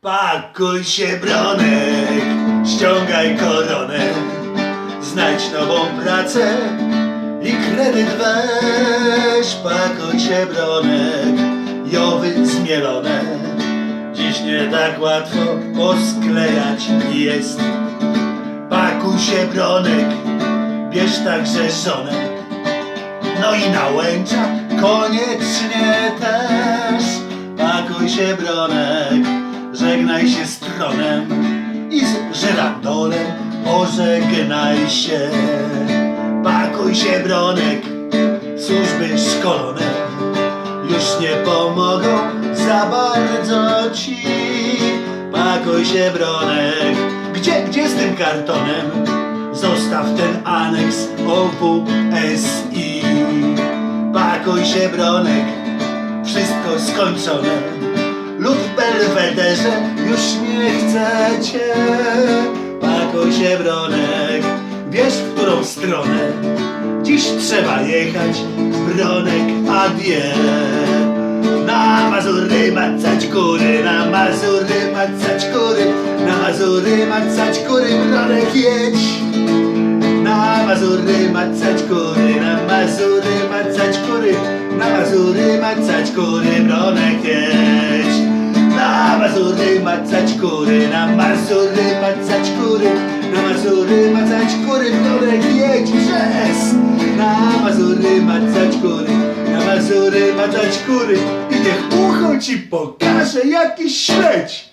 Pakuj się bronek, ściągaj koronę, znajdź nową pracę i kredyt weź. Pakuj się bronek, jowy zmielone, dziś nie tak łatwo posklejać jest. Pakuj się bronek, bierz także żonę, no i na łęcza koniecznie też. Pakuj się bronek, żegnaj się z tronem i z żyrandolem pożegnaj się. Pakuj się bronek, służby szkolone już nie pomogą za bardzo ci. Pakuj się bronek, gdzie, gdzie z tym kartonem? Zostaw ten aneks OWSI. Pakuj się bronek, wszystko skończone. Lub w belwederze już nie chcecie. Pakuj się bronek, wiesz w którą stronę. Dziś trzeba jechać, bronek adie. Na Mazury macać kury, na Mazury macać kury, na Mazury macać kury, bronek jedź. Na Mazury macać kury, na Mazury macać kury, na Mazury macać kury, bronek jedź. Na Mazury macać kury, na Mazury macać kury, na Mazury macać kury, bronek jedź przez. Na Mazury macać kury, na Mazury macać kury i niech ucho ci pokaże jakiś śledź.